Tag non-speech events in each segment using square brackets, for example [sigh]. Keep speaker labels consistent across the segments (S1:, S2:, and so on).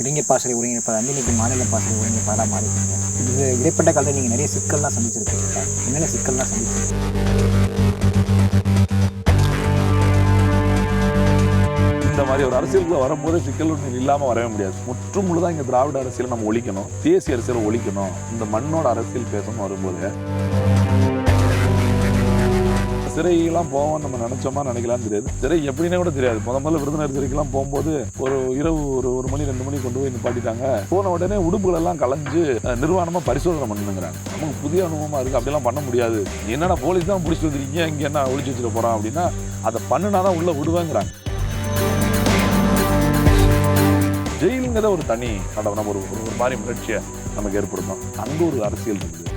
S1: இளைஞர் பாசறை ஒருங்கிணைப்பாளர் வந்து இன்றைக்கி மாநில பாசறை ஒருங்கிணைப்பாளராக மாறிட்டீங்க. இது இடைப்பட்ட காலத்தில் நீங்கள் நிறைய சிக்கல்லாம் சந்திச்சிருக்கீங்க என்னென்ன சிக்கல்லாம் சந்திச்சிருக்கீங்க?
S2: இந்த மாதிரி ஒரு அரசியலுக்குள்ள வரும்போது சிக்கல் ஒன்று இல்லாமல் வரவே முடியாது. முற்றும் முழுதாக இங்கே திராவிட அரசியலை நம்ம ஒழிக்கணும். தேசிய அரசியலை ஒழிக்கணும். இந்த மண்ணோட அரசியல் பேசணும் வரும்போது சிறையெல்லாம் போவோம் நம்ம நினைச்சோமா நினைக்கலாம்னு தெரியாது. சிறை எப்படின்னா கூட தெரியாது. முத முதல்ல விருதுநகர் சிறைக்கெல்லாம் போகும்போது ஒரு இரவு ஒரு ஒரு மணி ரெண்டு மணி கொண்டு போய் நிப்பாட்டிட்டாங்க. போன உடனே உடுப்புகளெல்லாம் கலைஞ்சு நிர்வாணமாக பரிசோதனை பண்ணுங்கிறாங்க நமக்கு புதிய அனுபவமாக இருக்குது அப்படிலாம் பண்ண முடியாது. என்னடா போலீஸ் தான் பிடிச்சி வந்துருக்கீங்க? இங்கே என்ன ஒழிச்சு வச்சுட்டு போகிறான் அப்படின்னா அதை பண்ணுனா தான் உள்ளே விடுவேங்கிறாங்க. ஜெயிலுங்கிறத ஒரு தனி நம்ம நம்ம ஒரு ஒரு மாதிரி முயற்சியை நமக்கு ஏற்படுத்தும். அங்கே ஒரு அரசியல் இருக்குது.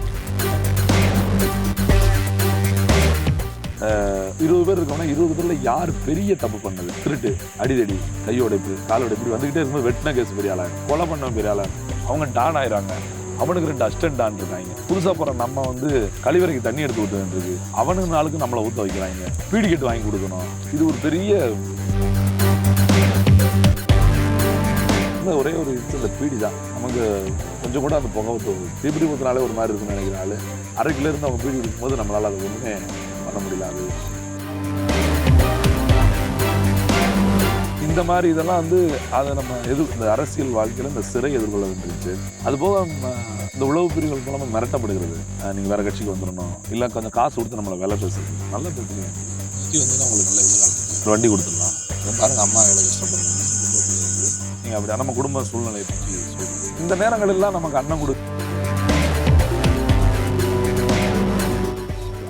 S2: இருபது பேர் இருக்கோம்னா இருபது பேர்ல யார் பெரிய தப்பு பண்ணது திருட்டு அடிதடி கையோடைப்பு காலோடைப்பு இப்படி வந்துகிட்டே இருக்கும்போது வெட்டின கேஸ் பெரிய ஆளா கொலை பண்ண பெரிய ஆளா அவங்க டான் ஆயிராங்க அவனுக்கு ரெண்டு அஸ்டன்ட் டான் இருக்காங்க. புதுசா போற நம்ம வந்து கழிவறைக்கு தண்ணி எடுத்து ஊற்ற வேண்டியிருக்கு. அவனுக்கு நாளுக்கு நம்மளை ஊத்த வைக்கிறாங்க. பீடி கட்டு வாங்கி கொடுக்கணும். இது ஒரு பெரிய ஒரே ஒரு இது இந்த பீடி தான். நமக்கு கொஞ்சம் கூட அந்த புகை தீபிடி ஊத்துனாலே ஒரு மாதிரி இருக்கும்னு நினைக்கிறாள் அரை கிலோ இருந்து அவங்க பீடி குடிக்கும்போது நம்மளால அது ஒன்றுமே பண்ண முடியல அது இந்த மாதிரி இதெல்லாம் வந்து அதை நம்ம எது இந்த அரசியல் வாழ்க்கையில் இந்த சிறை எதிர்கொள்ள வேண்டியிருச்சு அதுபோக இந்த உளவு பிரிவுகள் மூலமாக மிரட்டப்படுகிறது. அஹ் நீங்க வேற கட்சிக்கு வந்துடணும் இல்லை கொஞ்சம் காசு கொடுத்து நம்மளை வேலை பேசுறது. நல்ல பேசுறீங்க
S3: வந்து உங்களுக்கு நல்ல எதிர்காலம்.
S2: வண்டி கொடுத்துடலாம்.
S3: இதை பாருங்க அம்மா எவ்வளோ கஷ்டப்படுறாங்க.
S2: நீங்கள் அப்படி நம்ம குடும்ப சூழ்நிலையை பற்றி இந்த நேரங்களெல்லாம் நமக்கு அண்ணன் கொடு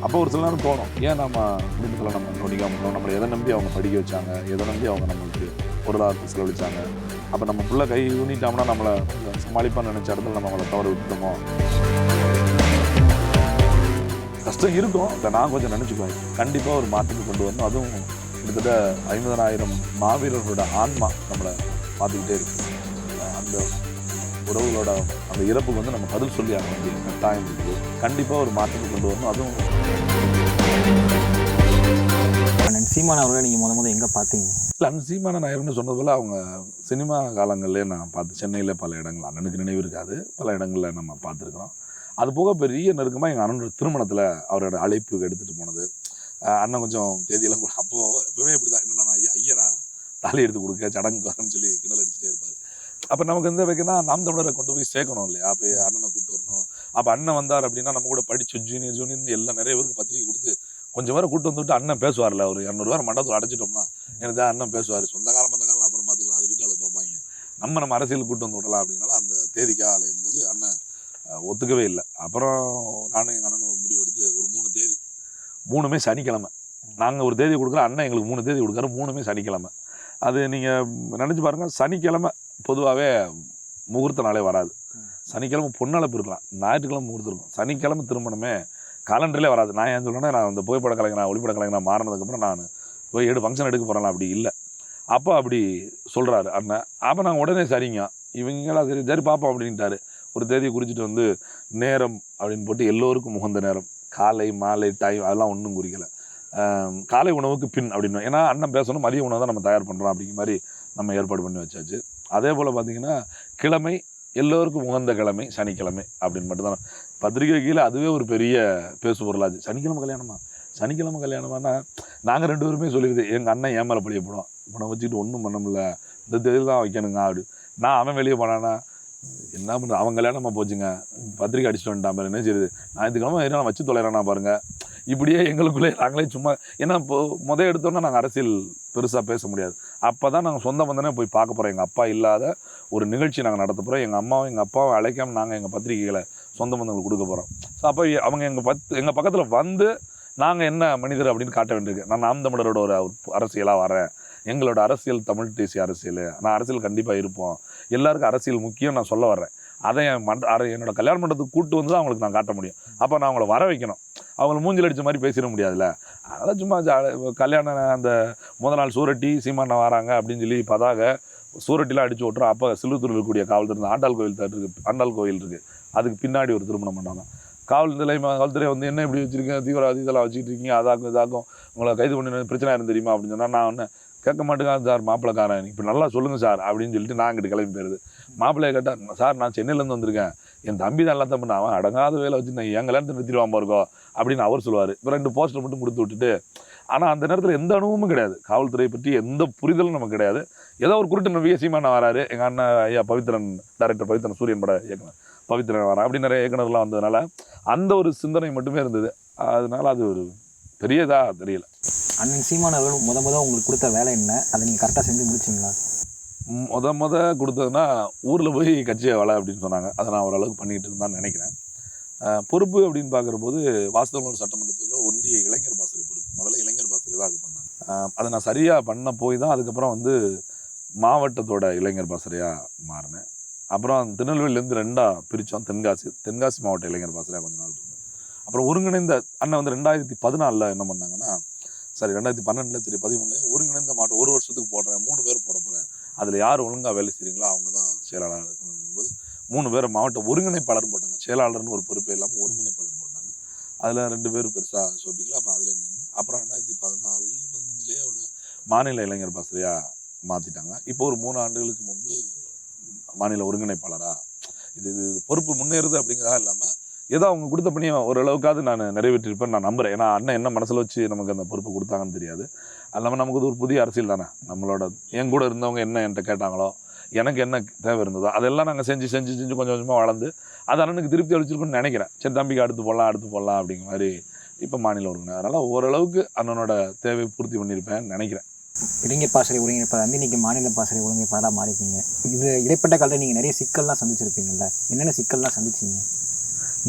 S2: அப்போ ஒரு சில நேரம் தோணும். ஏன் நம்ம குடும்பத்தில் நம்ம நொடிக்காம நம்மளை எதை நம்பி அவங்க படிக்க வச்சாங்க? எதை நம்பி அவங்க நம்மளுக்கு பொருளாதாரத்தை செலவழிச்சாங்க அப்போ நம்ம புள்ள கை ஊனிட்டோம்னா நம்மளை சமாளிப்பான்னு நினச்ச இடத்துல நம்ம அவங்கள தவறு விட்டுட்டோமோ? கஷ்டம் இருக்கும். அதை நான் கொஞ்சம் நினச்சிக்குவேன். கண்டிப்பாக ஒரு மாற்றத்தை கொண்டு வரணும். அதுவும் கிட்டத்தட்ட ஐம்பதனாயிரம் மாவீரர்களோட ஆன்மா நம்மளை பார்த்துக்கிட்டே இருக்கு. அந்த உறவுகளோட அந்த இறப்புக்கு வந்து நம்ம பதில் சொல்லி ஆக வேண்டிய கட்டாயம் இருக்குது. கண்டிப்பாக ஒரு மாற்றத்தை கொண்டு வரணும். அதுவும்
S1: சீமான் அவர்களை நீங்கள் முத முத எங்கே பார்த்தீங்க?
S2: இல்லை அண்ணன் சீமான நாயர்னு சொன்னது போல அவங்க சினிமா காலங்கள்லேயே நான் பார்த்து சென்னையில் பல இடங்கள் அண்ணனுக்கு நினைவு இருக்காது. பல இடங்களில் நம்ம பார்த்துருக்குறோம். அது போக பெரிய நெருக்கமாக எங்கள் அண்ணனோட திருமணத்தில் அவரோட அழைப்பு எடுத்துகிட்டு போனது. அண்ணன் கொஞ்சம் தேதியெல்லாம் கூட அப்போ எப்பவுமே இப்படி தான் என்னடா நான் ஐயா ஐயரா? தாலி எடுத்து கொடுக்க சடங்கு வரேன்னு சொல்லி கிண்டல் அடிச்சுட்டே இருப்பார். அப்போ நமக்கு இந்த வைக்கனா நாம் தமிழரை கொண்டு போய் சேர்க்கணும் இல்லையா? அப்போ அண்ணனை கூப்பிட்டு வரணும். அப்போ அண்ணன் வந்தார் அப்படின்னா நம்ம கூட படிச்சு ஜூனியர் ஜூனியர் எல்லாம் நிறைய பேருக்கு பத்திரிக்கை கொடுத்து கொஞ்சம் பேரை கூட்டு வந்துட்டு அண்ணன் பேசுவார்ல. ஒரு இரநூறுவா மண்டபத்தில் அடைச்சிட்டோம்னா எனக்கு தான் அண்ணன் பேசுவார். சொந்த காலம் அந்த காலம் அப்புறம் பார்த்துக்கலாம். அது அதை பார்ப்பாங்க. நம்ம நம்ம அரசியல் கூட்டு வந்து விடலாம் அப்படின்னால அந்த தேதிக்காக அலையும் போது அண்ணன் ஒத்துக்கவே இல்லை. அப்புறம் நானும் எங்கள் அண்ணனும் ஒரு முடிவு எடுத்து ஒரு மூணு தேதி மூணுமே சனிக்கிழமை. நாங்கள் ஒரு தேதி கொடுக்குறோம் அண்ணன் எங்களுக்கு மூணு தேதி கொடுக்காரு மூணுமே சனிக்கிழமை. அது நீங்கள் நினச்சி பாருங்கள் சனிக்கிழமை பொதுவாகவே முகூர்த்த நாளே வராது. சனிக்கிழமை பொன்னளப்பு இருக்கலாம் ஞாயிற்றுக்கிழமை முகூர்த்தம். இருக்கும் சனிக்கிழமை திருமணமே காலண்டர்லேயே வராது. நான் ஏன் சொல்லணும்னா நான் அந்த புகைப்பட கலைஞனா ஒளிப்பட கலைஞனா மாறினதுக்கப்புறம் நான் போய் எடு ஃபங்க்ஷன் எடுக்க போகிறேன் அப்படி இல்லை. அப்போ அப்படி சொல்கிறாரு அண்ணன் அப்போ நாங்கள் உடனே சரிங்க. இவங்களாம் சரி சரி பார்ப்போம் அப்படின்ட்டாரு. ஒரு தேதியை குறிச்சிட்டு வந்து நேரம் அப்படின்னு போட்டு எல்லோருக்கும் உகந்த நேரம். காலை மாலை டைம் அதெல்லாம் ஒன்றும் குறிக்கலை. காலை உணவுக்கு பின் அப்படின்னு. ஏன்னா அண்ணன் பேசணும் மதிய உணவு தான் நம்ம தயார் பண்ணுறோம் அப்படிங்கிற மாதிரி நம்ம ஏற்பாடு பண்ணி வச்சாச்சு. அதே போல் பார்த்தீங்கன்னா கிழமை எல்லோருக்கும் உகந்த கிழமை சனிக்கிழமை அப்படின்னு மட்டும்தான். பத்திரிகை கீழே அதுவே ஒரு பெரிய பேசு பொருளாச்சு சனிக்கிழமை கல்யாணமா? சனிக்கிழமை கல்யாணமானா நாங்கள் ரெண்டு பேருமே சொல்லிடுது எங்கள் அண்ணன் ஏன் மேலே பழிய போடும் இவனை வச்சுக்கிட்டு ஒன்றும் பண்ண முடியல. இந்த தேதியில் தான் வைக்கணுங்க அப்படி நான் அவன் வெளியே போனானா என்ன பண்ணுறது அவன் கல்யாணமாக போச்சுங்க. பத்திரிக்கை அடிச்சுட்டு வந்துட்டான் பாரு என்ன செய்யுது ஞாயிற்றுக்கிழமை நான் வச்சு தொலைறானா பாருங்கள் இப்படியே எங்களுக்குள்ளே நாங்களே சும்மா ஏன்னா இப்போ முத எடுத்தோன்னா நாங்கள் அரசியல் பெருசாக பேச முடியாது. அப்போ தான் நாங்கள் சொந்த பந்தனே போய் பார்க்க போகிறோம் எங்கள் அப்பா இல்லாத ஒரு நிகழ்ச்சி நாங்கள் நடத்த போகிறோம் எங்கள் அம்மாவும் எங்கள் அப்பாவும் அழைக்காம நாங்கள் எங்கள் பத்திரிகைகளை சொந்த பந்தங்களுக்கு கொடுக்க போகிறோம் ஸோ அப்போ அவங்க எங்கள் பத் எங்கள் பக்கத்தில் வந்து நாங்கள் என்ன மனிதர் அப்படின்னு காட்ட வேண்டியிருக்கு. நான் நாம் தமிழரோட ஒரு அரசியலாக வரேன் எங்களோட அரசியல் தமிழ் தேசிய அரசியல். நான் அரசியல் கண்டிப்பாக இருப்போம். எல்லாருக்கும் அரசியல் முக்கியம் நான் சொல்ல வர்றேன். அதை என் மண்ட அதை என்னோட கல்யாண மண்டபத்துக்கு கூட்டு வந்து தான் அவங்களுக்கு நான் காட்ட முடியும். அப்போ நான் அவங்கள வர வைக்கணும். அவங்கள மூஞ்சில் அடித்த மாதிரி பேசிட முடியாதுல்ல. அதெல்லாம் சும்மா கல்யாண கல்யாணம் அந்த முதல் நாள் சூரட்டி சீமான வராங்க அப்படின்னு சொல்லி பதாக சூரட்டிலாம் அடிச்சு விட்றோம் அப்போ சிலுத்தூர் இருக்கக்கூடிய காவல்துறை இந்த ஆண்டாள் கோயில் இருக்குது இருக்கு. ஆண்டாள் கோயில் இருக்குது அதுக்கு பின்னாடி ஒரு திருமணம் பண்ணாங்க காவல் நிலையம் காவல்துறை வந்து என்ன இப்படி வச்சிருக்கீங்க? தீவிரவாதி இதெல்லாம் வச்சுக்கிட்டு இருக்கீங்க. அதாக்கும் இதாக்கும். உங்களை கைது பண்ணி பிரச்சனை இருந்து தெரியுமா அப்படின்னு சொன்னால் நான் ஒன்று கேட்க மாட்டேங்காது சார் மாப்பிள்ளைக்காரன். இப்போ நல்லா சொல்லுங்கள் சார் அப்படின்னு சொல்லிட்டு நான் அங்கிட்டு கிளம்பி போயிருது. மாப்பிள்ளையை கேட்டால் சார் நான் சென்னையிலேருந்து வந்திருக்கேன். என் தம்பி தான் எல்லாத்தையும் பண்ண அவன் அடங்காத வேலை வச்சு நான் என் கல்யாணத்தை நிறுத்திடுவான் பாருக்கோ அப்படின்னு அவர் சொல்லுவார். இப்போ ரெண்டு போஸ்டர் மட்டும் கொடுத்து விட்டுட்டு ஆனால் அந்த நேரத்தில் எந்த அனுபவமும் கிடையாது. காவல்துறையை பற்றி எந்த புரிதலும் நமக்கு கிடையாது. ஏதோ ஒரு குருட்டு விஎஸ்சிமான வராரு. எங்கள் அண்ணன் ஐயா பவித்ரன் டேரக்டர் பவித்ரன் சூரியன் பட இயக்குனர் பவித்ரன் வரா அப்படி நிறைய இயக்குனர்லாம் வந்ததுனால அந்த ஒரு சிந்தனை மட்டுமே இருந்தது. அதனால அது ஒரு பெரியதாக தெரியல.
S1: அண்ணன் சீமான் முத முத உங்களுக்கு கொடுத்த வேலை என்ன? அதை நீங்கள் கரெக்டாக செஞ்சு முடிச்சிங்களா
S2: முத முத கொடுத்ததுன்னா ஊரில் போய் கட்சியை வள அப்படின்னு சொன்னாங்க. அதை நான் ஓரளவுக்கு பண்ணிக்கிட்டு இருந்தான்னு நினைக்கிறேன். பொறுப்பு அப்படின்னு பார்க்குறபோது வாஸ்தவனூர் சட்டமன்றத்தில் ஒன்றிய இளைஞர் பாசறை பொறுப்பு. முதல்ல இளைஞர் பாசறை தான் அது பண்ணாங்க. அதை நான் சரியாக பண்ண போய் தான் அதுக்கப்புறம் வந்து மாவட்டத்தோட இளைஞர் பாசறையாக மாறினேன். அப்புறம் திருநெல்வேலியிலேருந்து ரெண்டாக பிரித்தோம் தென்காசி தென்காசி மாவட்ட இளைஞர் பாசறையாக கொஞ்ச நாள் இருந்தேன் அப்புறம் ஒருங்கிணைந்த அண்ணன் வந்து ரெண்டாயிரத்தி பதினாலில் என்ன பண்ணாங்கன்னா சாரி ரெண்டாயிரத்தி பன்னெண்டில் திரு பதிமூணுல ஒருங்கிணைந்த மாவட்டம் ஒரு வருஷத்துக்கு போடுறேன் மூணு பேர் போட போகிறேன் அதில் யார் ஒழுங்காக வேலை செய்கிறீங்களோ அவங்க தான் செயலாளராக இருக்கணும் போது மூணு பேர் மாவட்ட ஒருங்கிணைப்பாளர் போட்டாங்க. செயலாளர்னு ஒரு பொறுப்பே இல்லாமல் ஒருங்கிணைப்பாளர் போட்டாங்க. அதில் ரெண்டு பேர் பெருசாக சோபிக்கல அப்போ அதில் நின்று அப்புறம் ரெண்டாயிரத்தி பதினாலு பதினஞ்சுலேயே அவரோட மாநில இளைஞர் பாசறையாக மாற்றிட்டாங்க இப்போ ஒரு மூணு ஆண்டுகளுக்கு முன்பு மாநில ஒருங்கிணைப்பாளராக இது இது பொறுப்பு முன்னேறுது அப்படிங்கிறதா இல்லாமல் ஏதோ அவங்க கொடுத்த பணியை ஓரளவுக்காவது நான் நிறைவேற்றிருப்பேன் நான் நம்புகிறேன் ஏன்னா அண்ணன் என்ன மனசில் வச்சு நமக்கு அந்த பொறுப்பு கொடுத்தாங்கன்னு தெரியாது. அது இல்லாமல் நமக்கு அது ஒரு புதிய அரசியல் தானே. நம்மளோட என் கூட இருந்தவங்க என்ன என்கிட்ட கேட்டாங்களோ எனக்கு என்ன தேவை இருந்ததோ அதெல்லாம் நாங்கள் செஞ்சு செஞ்சு செஞ்சு கொஞ்சம் கொஞ்சமாக வளர்ந்து அது அண்ணனுக்கு திருப்தி அளிச்சிருக்குன்னு நினைக்கிறேன். சரி தம்பிக்கு அடுத்து போடலாம் அடுத்து போடலாம் அப்படிங்கிற மாதிரி இப்போ மாநில உறுப்பினர். அதனால் ஓரளவுக்கு அண்ணனோட தேவை பூர்த்தி பண்ணியிருப்பேன் நினைக்கிறேன்.
S1: இளைஞர் பாசறை ஒருங்கிணைப்பாளர் வந்து இன்னைக்கு மாநில பாசறை ஒருங்கிணைப்பாளராக மாறிட்டீங்க இது இடைப்பட்ட காலத்தில் நீங்கள் நிறைய சிக்கல்லாம் சந்திச்சிருப்பீங்கல்ல. என்னென்ன சிக்கல்லாம் சந்திச்சீங்க?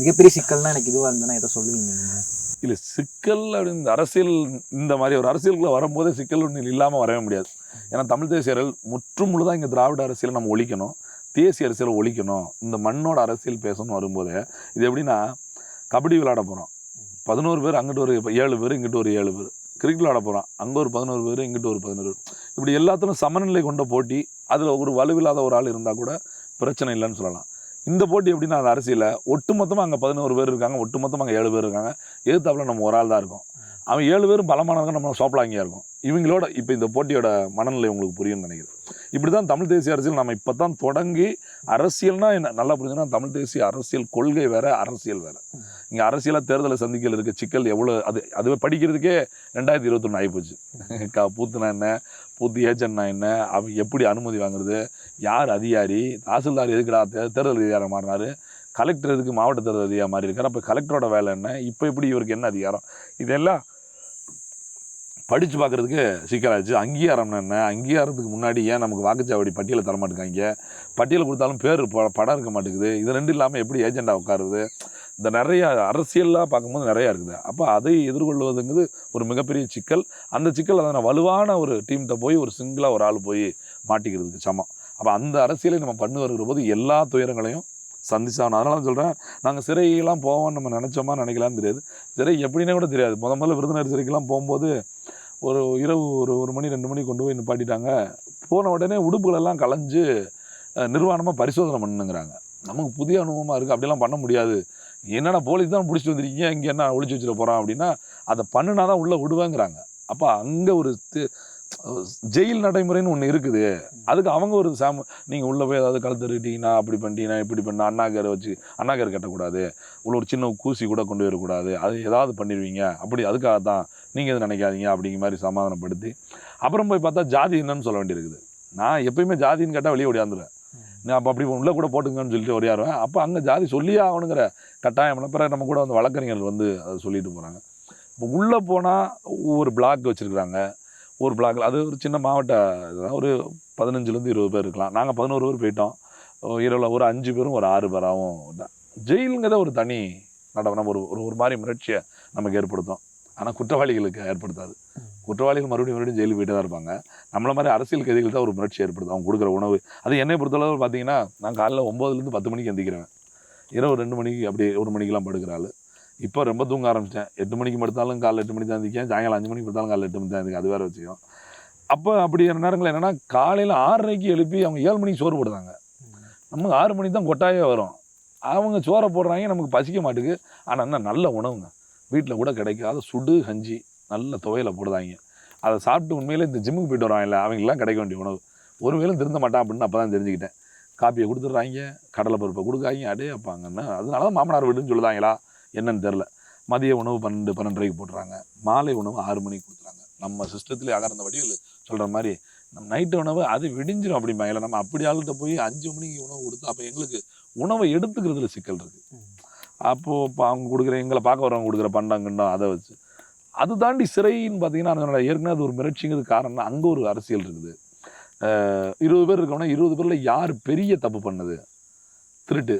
S1: மிகப்பெரிய சிக்கல்லாம் எனக்கு இதுவாக இருந்ததுன்னா எதை சொல்லுவீங்க நீங்கள்
S2: இல்லை சிக்கல் அப்படின்னு இந்த அரசியல் இந்த மாதிரி ஒரு அரசியலுக்குள்ளே வரும்போதே சிக்கல் ஒன்று இல்லாமல் வரவே முடியாது. ஏன்னா தமிழ் தேசியர்கள் முற்றும் முழுதாக இங்கே திராவிட அரசியலை நம்ம ஒழிக்கணும். தேசிய அரசியலை ஒழிக்கணும். இந்த மண்ணோட அரசியல் பேசணும்னு வரும்போதே இது எப்படின்னா கபடி விளையாட போகிறோம் பதினோரு பேர் அங்கிட்டு ஒரு ஏழு பேர் இங்கிட்டு ஒரு ஏழு பேர். கிரிக்கெட் விளையாட போகிறோம் அங்கே ஒரு பதினோரு பேர் இங்கிட்டு ஒரு பதினோரு பேர். இப்படி எல்லாத்திலும் சமநிலை கொண்ட போட்டி அதில் ஒரு வலுவில்லாத ஒரு ஆள் இருந்தால் கூட பிரச்சனை இல்லைன்னு சொல்லலாம். இந்த போட்டி எப்படின்னா அந்த அரசியல ஒட்டுமொத்தமாக அங்கே பதினோரு பேர் இருக்காங்க ஒட்டுமொத்தமாக அங்கே ஏழு பேர் இருக்காங்க. எதிர்த்தாப்பில் நம்ம ஒரு ஆள் தான் இருக்கோம். அவன் ஏழு பேரும் பலமானவங்க நம்ம சோப்பலாங்கியாக இருக்கும். இவங்களோட இப்போ இந்த போட்டியோட மனநிலை உங்களுக்கு புரியும்னு நினைக்கிறேன். இப்படி தான் தமிழ் தேசிய அரசியல் நம்ம இப்போ தான் தொடங்கி அரசியல்னா என்ன? நல்லா புரிஞ்சுன்னா தமிழ் தேசிய அரசியல் கொள்கை வேற அரசியல் வேற. இங்கே அரசியலாக தேர்தலை சந்திக்கல இருக்க சிக்கல் எவ்வளோ அது அதுவே படிக்கிறதுக்கே ரெண்டாயிரத்தி இருபத்தொன்று ஆகிப்போச்சு [laughs] க பூத்துனா என்ன? பூத்து ஏஜென்ட்னா என்ன? அவ எப்படி அனுமதி வாங்குறது? யார் அதிகாரி? தாசில்தார் எதுக்குடா தே தேர்தல் அதிகாரம் மாறினாரு? கலெக்டர் எதுக்கு மாவட்ட தேர்தல் அதிகாரம் மாறி இருக்காரு அப்போ கலெக்டரோட வேலை என்ன? இப்போ எப்படி இவருக்கு என்ன அதிகாரம்? இதெல்லாம் படித்து பார்க்குறதுக்கு சிக்கலாச்சு அங்கீகாரம்னா என்ன? அங்கீகாரத்துக்கு முன்னாடி ஏன் நமக்கு வாக்குச்சாவடி பட்டியலை தர மாட்டேங்காங்க? பட்டியலை கொடுத்தாலும் பேர் படம் இருக்க மாட்டேங்குது. இது ரெண்டும் இல்லாமல் எப்படி ஏஜெண்டாக உட்காருது? இந்த நிறைய அரசியலாக பார்க்கும்போது நிறையா இருக்குது. அப்போ அதை எதிர்கொள்வதுங்கிறது ஒரு மிகப்பெரிய சிக்கல். அந்த சிக்கல் அதை வலுவான ஒரு டீம்கிட்ட போய் ஒரு சிங்கிளாக ஒரு ஆள் போய் மாட்டிக்கிறதுக்கு சமம். அப்போ அந்த அரசியலை நம்ம பண்ணு வருகிற போது எல்லா துயரங்களையும் சந்திச்சாகணும். அதனால தான் சொல்கிறேன் நாங்கள் சிறையெல்லாம் போவோம்னு நம்ம நினச்சோமா நினைக்கலாம்னு தெரியாது. சிறை எப்படின்னே கூட தெரியாது. முத முதல்ல விருதுநகர் சிறைக்கெல்லாம் போகும்போது ஒரு இரவு ஒரு ஒரு மணி ரெண்டு மணி கொண்டு போய் நிப்பாட்டிட்டாங்க. போன உடனே உடுப்புகளெல்லாம் கலைஞ்சு நிர்வாணமாக பரிசோதனை பண்ணுங்கிறாங்க. நமக்கு புதிய அனுபவமாக இருக்குது அப்படிலாம் பண்ண முடியாது. என்னடா போலீஸ் தான் பிடிச்சிட்டு வந்துருக்கீங்க இங்கே என்ன ஒழிச்சு வச்சுட்டு போகிறான் அப்படின்னா அதை பண்ணுனா தான் உள்ளே விடுவேங்கிறாங்க. அப்போ அங்கே ஒரு ஜெயில் நடைமுறைன்னு ஒன்று இருக்குது. அதுக்கு அவங்க ஒரு சாம நீங்கள் உள்ளே போய் ஏதாவது கலந்துருக்கிட்டீங்கன்னா அப்படி பண்ணிட்டீங்கன்னா இப்படி பண்ண அண்ணாக்கரை வச்சு அண்ணாக்கரை கட்டக்கூடாது. உள்ள ஒரு சின்ன கூசி கூட கொண்டு வரக்கூடாது. அது ஏதாவது பண்ணிடுவீங்க. அப்படி அதுக்காக தான் நீங்கள் எதுவும் நினைக்காதீங்க அப்படிங்கிற மாதிரி சமாதானப்படுத்தி அப்புறம் போய் பார்த்தா ஜாதி என்னன்னு சொல்ல வேண்டியிருக்குது. நான் எப்பயுமே ஜாதின்னு கேட்டால் வெளியே ஓடியாந்துருவேன். நான் அப்போ அப்படி உள்ளே கூட போட்டுங்கன்னு சொல்லிட்டு ஓடியாருவேன் அப்போ அங்கே ஜாதி சொல்லியே ஆகணுங்கிற கட்டாயம் பிறகு நம்ம கூட வந்து வழக்கறிஞர்கள் வந்து அதை சொல்லிட்டு போகிறாங்க இப்போ உள்ளே போனால் ஒவ்வொரு பிளாக் வச்சுருக்குறாங்க. ஒரு பிளாக்ல அது ஒரு சின்ன மாவட்ட இதுதான். ஒரு பதினஞ்சுலேருந்து இருபது பேர் இருக்கலாம். நாங்கள் பதினோரு பேர் போயிட்டோம். இரவில் ஒரு அஞ்சு பேரும் ஒரு ஆறு பேராகவும் தான் ஜெயிலுங்கிறத ஒரு தனி நடனம் ஒரு ஒரு ஒரு மாதிரி முயற்சியை நமக்கு ஏற்படுத்தும். ஆனால் குற்றவாளிகளுக்கு ஏற்படுத்தாது. குற்றவாளிகள் மறுபடியும் மறுபடியும் ஜெயிலுக்கு போயிட்டு தான் இருப்பாங்க. நம்மள மாதிரி அரசியல் கைதிகள் தான் ஒரு முயற்சி ஏற்படுத்தும். அவங்க கொடுக்குற உணவு. அது என்னை பொறுத்தளவு பார்த்தீங்கன்னா நான் காலையில் ஒம்போதுலேருந்து பத்து மணிக்கு எந்திக்கிறேன் இரவு ரெண்டு மணிக்கு அப்படி ஒரு மணிக்கெல்லாம் படுக்கிற ஆள். இப்போ ரொம்ப தூங்க ஆரம்பிச்சிட்டேன். எட்டு மணிக்கு படுத்தாலும் காலைல எட்டு மணி தான் எந்திரிக்கேன் சாயங்காலம் அஞ்சு மணிக்கு படுத்தாலும் காலைல எட்டு மணி தான் அது வேறு வச்சுக்கோம் அப்போ அப்படி நேரங்கள் என்னென்னா காலையில் ஆறரைக்கு எழுப்பி அவங்க ஏழு மணிக்கு சோறு போடுறாங்க. நமக்கு ஆறு மணிக்கு தான் கொட்டாயே வரும். அவங்க சோறை போடுறாங்க நமக்கு பசிக்க மாட்டுக்கு ஆனால் என்ன நல்ல உணவுங்க. வீட்டில் கூட கிடைக்காத சுடு கஞ்சி நல்ல துவையில் போடுறாங்க. அதை சாப்பிட்டு உண்மையிலே இந்த ஜிம்முக்கு போயிட்டு வராங்கல்ல அவங்களாம் கிடைக்க வேண்டிய உணவு. ஒரு வேலும் திருந்த மாட்டான் அப்படின்னு அப்போ தான் தெரிஞ்சுக்கிட்டேன். காப்பியை கொடுத்துட்றாங்க கடலை பருப்பை கொடுக்காங்க அடே அப்பாங்கன்னா அதனால தான் மாமனார் வீடுன்னு சொல்லுதாங்களா? என்னன்னு தெரில மதிய உணவு பன்னெண்டு பன்னெண்டரைக்கு போட்டுறாங்க. மாலை உணவு ஆறு மணிக்கு கொடுத்துறாங்க நம்ம சிஸ்டத்துலேயே அகர்ந்த வடிவில் சொல்கிற மாதிரி நம்ம நைட்டு உணவு அது விடிஞ்சிடும் விடிஞ்சிரும் அப்படிம்பாங்கல்ல நம்ம அப்படி ஆளுகிட்ட போய் அஞ்சு மணிக்கு உணவு கொடுத்து அப்போ எங்களுக்கு உணவை எடுத்துக்கிறதுல சிக்கல் இருக்குது அப்போது இப்போ அவங்க கொடுக்குற எங்களை பார்க்க வரவங்க கொடுக்குற பண்டம் கிண்டம் அதை வச்சு. அது தாண்டி சிறைன்னு பார்த்தீங்கன்னா ஏற்கனவே அது ஒரு மிரட்சிங்கிறது காரணம் அங்கே ஒரு அரசியல் இருக்குது. இருபது பேர் இருக்கோம்னா இருபது பேரில் யார் பெரிய தப்பு பண்ணது? திருட்டு.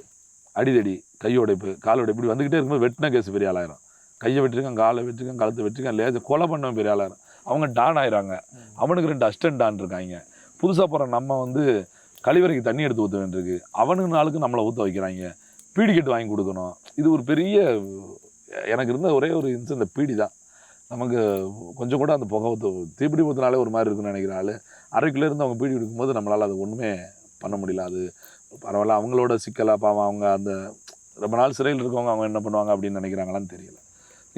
S2: அடிதடி கையோடைப்பு காலோட இப்படி வந்துக்கிட்டே இருக்கும்போது வெட்டின கேஸ் பெரிய ஆளாயிரம். கையை வெட்டிருக்கான் காலை வெட்டிருக்கான் கழுத்தை வெட்டிருக்கான் லேஜ கொலை பண்ணவன் பெரிய ஆளாயிரம். அவங்க டான் ஆயிராங்க அவனுக்கு ரெண்டு அஸ்டன்ட் டான் இருக்காங்க. புதுசாக போகிற நம்ம வந்து கழிவறைக்கு தண்ணி எடுத்து ஊற்ற வேண்டியிருக்கு. அவனுக்கு நாளுக்கு நம்மளை ஊற்ற வைக்கிறாங்க. பீடி கட்டு வாங்கி கொடுக்கணும். இது ஒரு பெரிய எனக்கு இருந்த ஒரே ஒரு இன்ஸ் இந்த பீடி தான். நமக்கு கொஞ்சம் கூட அந்த புகை ஊற்று தீப்பிடி ஊற்றினாலே ஒரு மாதிரி இருக்குன்னு நினைக்கிற ஆள். அரைக்குள்ளே இருந்து அவங்க பீடி எடுக்கும்போது நம்மளால் அது ஒன்றுமே பண்ண முடியல. அது பரவாயில்ல அவங்களோட சிக்கலாக பாவம் அவங்க அந்த ரொம்ப நாள் சிறையில் இருக்கவங்க அவங்க என்ன பண்ணுவாங்க அப்படின்னு நினைக்கிறாங்களான்னு தெரியல.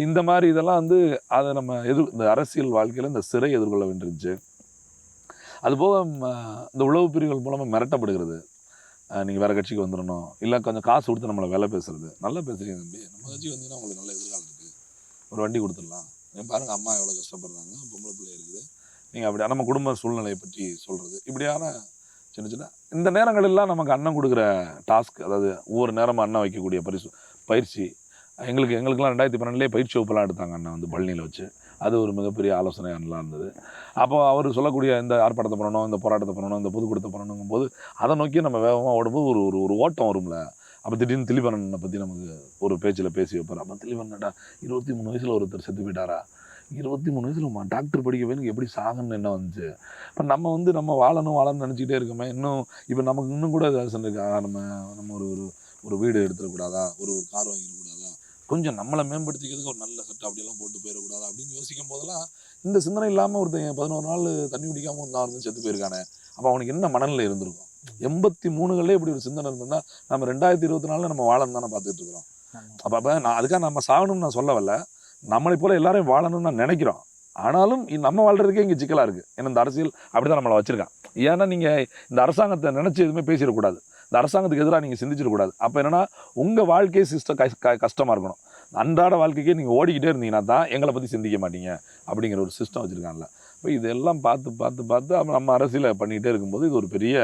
S2: இந்த மாதிரி இதெல்லாம் வந்து அதை நம்ம எதிர் இந்த அரசியல் வாழ்க்கையில் இந்த சிறை எதிர்கொள்ள வேண்டியிருந்துச்சு. அதுபோக ம, இந்த உளவு பிரிவுகள் மூலமாக மிரட்டப்படுகிறது. நீங்கள் வேறு கட்சிக்கு வந்துடணும் இல்லை கொஞ்சம் காசு கொடுத்து நம்மளை வேலை பேசுறது. நல்லா பேசுறீங்க தம்பி.
S3: நம்ம கட்சி வந்தீங்கன்னா உங்களுக்கு நல்ல எதிர்காலம் இருக்குது
S2: ஒரு வண்டி கொடுத்துடலாம்.
S3: நீங்க பாருங்க அம்மா எவ்வளோ கஷ்டப்படுறாங்க பொம்பளை பிள்ளை இருக்குது.
S2: நீங்கள் அப்படி நம்ம குடும்ப சூழ்நிலையை பற்றி சொல்கிறது இப்படியான சின்ன சின்ன. இந்த நேரங்களெல்லாம் நமக்கு அண்ணன் கொடுக்குற டாஸ்க் அதாவது ஒவ்வொரு நேரமும் அண்ணன் வைக்கக்கூடிய பரிசு பயிற்சி எங்களுக்கு எங்களுக்கெல்லாம் ரெண்டாயிரத்தி பன்னெண்டுலேயே பயிற்சி வகுப்பெல்லாம் எடுத்தாங்க அண்ணன் வந்து பழனியில் வச்சு. அது ஒரு மிகப்பெரிய ஆலோசனை நல்லா இருந்தது. அப்போ அவர் சொல்லக்கூடிய இந்த ஆர்ப்பாட்டத்தை பண்ணணும் இந்த போராட்டத்தை பண்ணணும் இந்த பொதுக்கூடத்தை பண்ணணுங்கும் போது அதை நோக்கி நம்ம வேகமாக ஓடும்போது ஒரு ஒரு ஒரு ஓட்டம் வரும்ல. அப்போ திடீர்னு திலீபரனை பற்றி நமக்கு ஒரு பேச்சில் பேசி வைப்பார். அப்போ திலீபரனடா இருபத்தி மூணு வயசில் ஒருத்தர் செத்து போயிட்டாரா? இருபத்தி மூணு வயசில் டாக்டர் படிக்க எனக்கு எப்படி சாகணும்னு என்ன வந்துச்சு? இப்போ நம்ம வந்து நம்ம வாழணும் வாழணும்னு நினச்சிக்கிட்டே இருக்கோமே இன்னும் இப்போ நமக்கு இன்னும் கூட இருக்கா? நம்ம நம்ம ஒரு ஒரு ஒரு வீடு எடுத்துடக்கூடாதா?
S3: ஒரு ஒரு கார் வாங்கிடக்கூடாதா?
S2: கொஞ்சம் நம்மளை மேம்படுத்திக்கிறதுக்கு ஒரு நல்ல சட்டை அப்படியெல்லாம் போட்டு போயிடக்கூடாதா? அப்படின்னு யோசிக்கும் போதெல்லாம் இந்த சிந்தனை இல்லாமல் ஒருத்தன் பதினோரு நாள் தண்ணி குடிக்காமல் ஒரு நாள் வந்து செத்து போயிருக்கானே. அப்போ அவனுக்கு என்ன மனநிலை இருந்திருக்கும்? எண்பத்தி மூணுகளே இப்படி ஒரு சிந்தனை இருந்ததுன்னா நம்ம ரெண்டாயிரத்தி இருபத்தி நாலில் நம்ம வாழணும் தானே பார்த்துட்டு இருக்கிறோம். அப்போ அப்போ நான் அதுக்காக நம்ம சாகணும்னு நான் சொல்ல வரல நம்மளை போல் எல்லாரையும் வாழணும்னு நான் நினைக்கிறோம். ஆனாலும் நம்ம வாழ்கிறதுக்கே இங்கே சிக்கலாக இருக்குது ஏன்னா இந்த அரசியல் அப்படி தான் நம்மளை வச்சுருக்கான். ஏன்னா நீங்கள் இந்த அரசாங்கத்தை நினச்சி எதுவுமே பேசிடக்கூடாது. இந்த அரசாங்கத்துக்கு எதிராக நீங்கள் சிந்திச்சிடக்கூடாது. அப்போ என்னன்னா உங்கள் வாழ்க்கையே சிஸ்டம் கஷ்டமாக இருக்கணும். அன்றாட வாழ்க்கைக்கே நீங்கள் ஓடிக்கிட்டே இருந்தீங்கன்னா தான் எங்களை பற்றி சிந்திக்க மாட்டீங்க. அப்படிங்கிற ஒரு சிஸ்டம் வச்சுருக்காங்கல்ல. இப்போ இதெல்லாம் பார்த்து பார்த்து பார்த்து அப்புறம் நம்ம அரசியலை பண்ணிக்கிட்டே இருக்கும்போது இது ஒரு பெரிய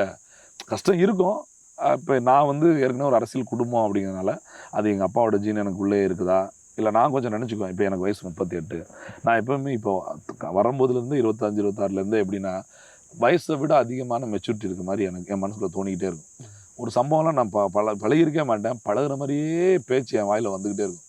S2: கஷ்டம் இருக்கும். இப்போ நான் வந்து ஏற்கனவே ஒரு அரசியல் குடும்பம் அப்படிங்கிறதுனால அது எங்கள் அப்பாவோட ஜீன் எனக்குள்ளே இருக்குதா? இல்லை நான் கொஞ்சம் நினச்சிக்குவேன். இப்போ எனக்கு வயசு முப்பத்தி எட்டு நான் எப்போவுமே இப்போ வரும்போதுலேருந்து இருபத்தஞ்சு இருபத்தாறுலேருந்து எப்படின்னா வயசை விட அதிகமான மெச்சூரிட்டி இருக்க மாதிரி எனக்கு என் மனசில் தோணிக்கிட்டே இருக்கும். ஒரு சம்பவம்லாம் நான் ப பழ பழகிருக்கே மாட்டேன். பழகுற மாதிரியே பேச்சு என் வாயில் வந்துக்கிட்டே இருக்கும்.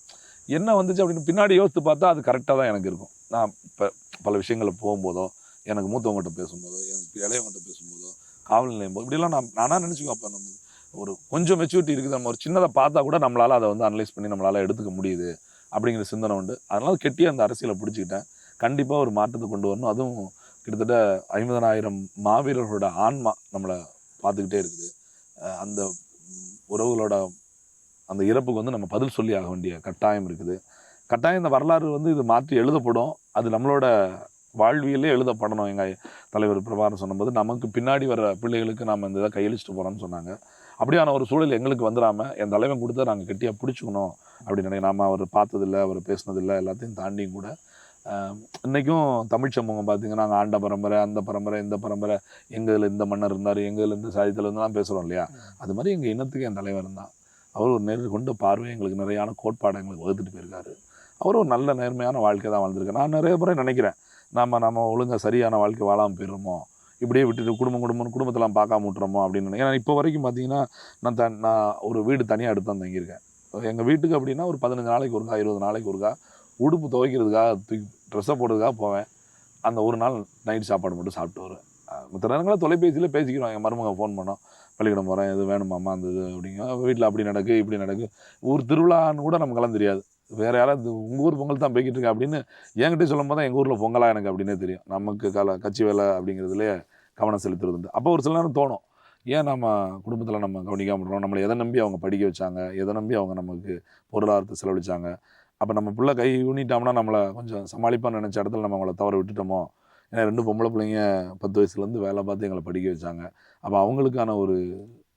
S2: என்ன வந்துச்சு அப்படின்னு பின்னாடி யோசித்து பார்த்தா அது கரெக்டாக தான் எனக்கு இருக்கும். நான் இப்போ பல விஷயங்களை போகும்போதோ எனக்கு மூத்தவங்ககிட்ட பேசும்போதோ எனக்கு இளையவங்ககிட்ட பேசும்போதோ காவல் நிலையம் போது இப்படிலாம் நான் நானாக நினச்சிக்குவேன். அப்போ நம்ம ஒரு கொஞ்சம் மெச்சூரிட்டி இருக்குது நம்ம ஒரு சின்னதை பார்த்தா கூட நம்மளால் அதை வந்து அனலைஸ் பண்ணி நம்மளால் எடுத்துக்க முடியுது. அப்படிங்கிற சிந்தனை உண்டு. அதனால் கெட்டி அந்த அரசியலை பிடிச்சிக்கிட்டேன். கண்டிப்பாக ஒரு மாற்றத்தை கொண்டு வரணும். அதுவும் கிட்டத்தட்ட ஐம்பதனாயிரம் மாவீரர்களோட ஆன்மா நம்மளை பார்த்துக்கிட்டே இருக்குது. அந்த உறவுகளோட அந்த இறப்புக்கு வந்து நம்ம பதில் சொல்லி ஆக வேண்டிய கட்டாயம் இருக்குது. கட்டாயம் இந்த வரலாறு வந்து இது மாற்றி எழுதப்படும். அது நம்மளோட வாழ்வியலே எழுதப்படணும். எங்கள் தலைவர் பிரபாரம் சொன்னபோது நமக்கு பின்னாடி வர பிள்ளைகளுக்கு நாம் இந்த இதை கையளிச்சுட்டு போகிறோம்னு சொன்னாங்க. அப்படியான ஒரு சூழல் எங்களுக்கு வந்துடாம என் தலைவன் கொடுத்தா நாங்கள் கெட்டியாக பிடிச்சிக்கணும் அப்படின்னு நினைக்க நாம அவர் பார்த்ததில்ல அவர் பேசினதில்லை எல்லாத்தையும் தாண்டியும் கூட. இன்றைக்கும் தமிழ் சமூகம் பார்த்தீங்கன்னா நாங்கள் ஆண்ட பரம்பரை அந்த பரம்பரை இந்த பரம்பரை எங்கள் இந்த மன்னர் இருந்தார் எங்கள் இந்த சாதித்தில் இருந்தெல்லாம் பேசுகிறோம் இல்லையா? அது மாதிரி எங்கள் இனத்துக்கு என் தலைவர் தான் அவர் ஒரு நேரில் கொண்ட பார்வை எங்களுக்கு நிறையான கோட்பாடு எங்களுக்கு வகுத்துட்டு போயிருக்காரு. அவர் ஒரு நல்ல நேர்மையான வாழ்க்கை தான் வாழ்ந்திருக்காரு. நான் நிறைய முறை நினைக்கிறேன். நாம் நம்ம ஒழுங்காக சரியான வாழ்க்கை வாழாமல் போயிடுறோமோ இப்படியே விட்டுட்டு குடும்பம் குடும்பம் குடும்பத்தெல்லாம் பார்க்காம விட்டுறோமோ அப்படின்னு ஏன்னா இப்போ வரைக்கும் பார்த்தீங்கன்னா நான் த நான் ஒரு வீடு தனியாக எடுத்து தான் தங்கியிருக்கேன். எங்கள் வீட்டுக்கு அப்படின்னா ஒரு பதினஞ்சு நாளைக்கு ஒருக்கா இருபது நாளைக்கு ஒருக்கா உடுப்பு துவைக்கிறதுக்காக தூக்கி ட்ரெஸ்ஸை போடுறதுக்காக போவேன். அந்த ஒரு நாள் நைட் சாப்பாடு மட்டும் சாப்பிட்டு வருவேன். மற்ற நேரங்களில் தொலைபேசியில் பேசிக்கிறோம். எங்கள் மருமக ஃபோன் பண்ணோம். பள்ளிக்கூடம் போகிறேன் இது வேணுமாம்மா அந்த இது அப்படிங்க வீட்டில் அப்படி நடக்கு இப்படி நடக்கு. ஊர் திருவிழான்னு கூட நமக்கெல்லாம் தெரியாது. வேறு யாராவது உங்கள் ஊர் பொங்கல் தான் போய்கிட்டு இருக்கா அப்படின்னு என்கிட்ட சொல்லும் போது தான் எங்கள் ஊரில் பொங்கலாக எனக்கு அப்படின்னே தெரியும். நமக்கு கல கட்சி வேலை அப்படிங்கிறதுலே கவனம் செலுத்துறது உண்டு அப்போ ஒரு சில நேரம் தோணும் ஏன் நம்ம குடும்பத்தில் நம்ம கவனிக்காம விடுறோம் நம்மளை எதை நம்பி அவங்க படிக்க வச்சாங்க? எதை நம்பி அவங்க நமக்கு பொருளாதாரத்தை செலவழிச்சாங்க? அப்போ நம்ம பிள்ளை கை ஊனிட்டோம்னா நம்மளை கொஞ்சம் சமாளிப்பான்னு நினச்ச இடத்துல நம்ம அவங்கள தவற விட்டுட்டோமோ? ஏன்னா ரெண்டு பொம்பளை பிள்ளைங்க பத்து வயசுலேருந்து வேலை பார்த்து எங்களை படிக்க வச்சாங்க. அப்போ அவங்களுக்கான ஒரு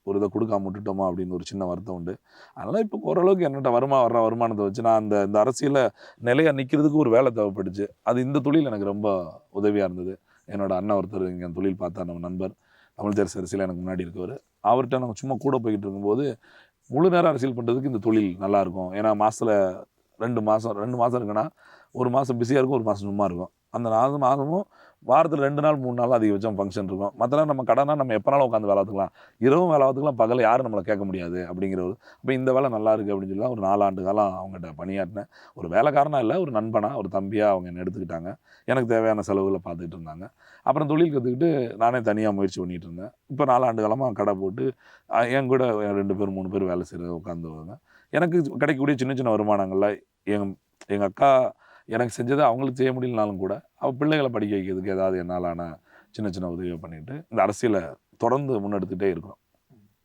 S2: ஒரு இதை கொடுக்காம விட்டுட்டோமா? அப்படின்னு ஒரு சின்ன வருத்தம் உண்டு. அதனால் இப்போ ஓரளவுக்கு என்னட்ட வருமா வர்ற வருமானத்தை வச்சு நான் அந்த இந்த அரசியலில் நிலையாக நிற்கிறதுக்கு ஒரு வேலை தேவைப்பட்டுச்சு அது இந்த தொழில் எனக்கு ரொம்ப உதவியாக இருந்தது. என்னோட அண்ணன் ஒருத்தர் இங்கே தொழில் பார்த்தா நம்ம நண்பர். தமிழ் தேர்ஸ் அரசியல் எனக்கு முன்னாடி இருக்கவர். அவர்கிட்ட நாங்கள் சும்மா கூட போய்கிட்டு இருக்கும்போது முழு நேரம் அரசியல் பண்ணுறதுக்கு இந்த தொழில் நல்லாயிருக்கும் ஏன்னா மாதத்தில் ரெண்டு மாதம் ரெண்டு மாதம் இருக்குன்னா ஒரு மாதம் பிஸியாக இருக்கும் ஒரு மாதம் சும்மா இருக்கும். அந்த நாலு மாதமும் வாரத்தில் ரெண்டு நாள் மூணு நாள் அதிகபட்சம் ஃபங்க்ஷன் இருக்கும். மற்ற நம்ம கடனா நம்ம எப்போனாலும் உட்காந்து வேலை பார்த்துக்கலாம். இரவும் வேலை பார்த்துக்கலாம் பகல் யாரும் நம்மளை கேட்க முடியாது அப்படிங்கிற ஒரு அப்போ இந்த வேலை நல்லா இருக்குது அப்படின்னு சொல்லி ஒரு நாலாண்டு காலம் அவங்ககிட்ட பணியாற்றினேன். ஒரு வேலைக்காரனா இல்லை ஒரு நண்பனாக ஒரு தம்பியாக அவங்க என்னை எடுத்துக்கிட்டாங்க. எனக்கு தேவையான செலவுகளை பார்த்துக்கிட்டு இருந்தாங்க. அப்புறம் தொழில் கற்றுக்கிட்டு நானே தனியாக முயற்சி பண்ணிகிட்டு இருந்தேன். இப்போ நாலாண்டு காலமாக கடை போட்டு என் கூட ரெண்டு பேர் மூணு பேர் வேலை செய்கிற உட்காந்துருவாங்க எனக்கு கிடைக்கக்கூடிய சின்ன சின்ன வருமானங்களில் எங்கள் எங்கள் அக்கா எனக்கு செஞ்சதை அவங்களுக்கு செய்ய முடியலனாலும் கூட அவள் பிள்ளைகளை படிக்க வைக்கிறதுக்கு ஏதாவது என்னால் ஆனால் சின்ன சின்ன உதவியை பண்ணிட்டு இந்த அரசியலை தொடர்ந்து முன்னெடுத்துகிட்டே இருக்கிறோம்.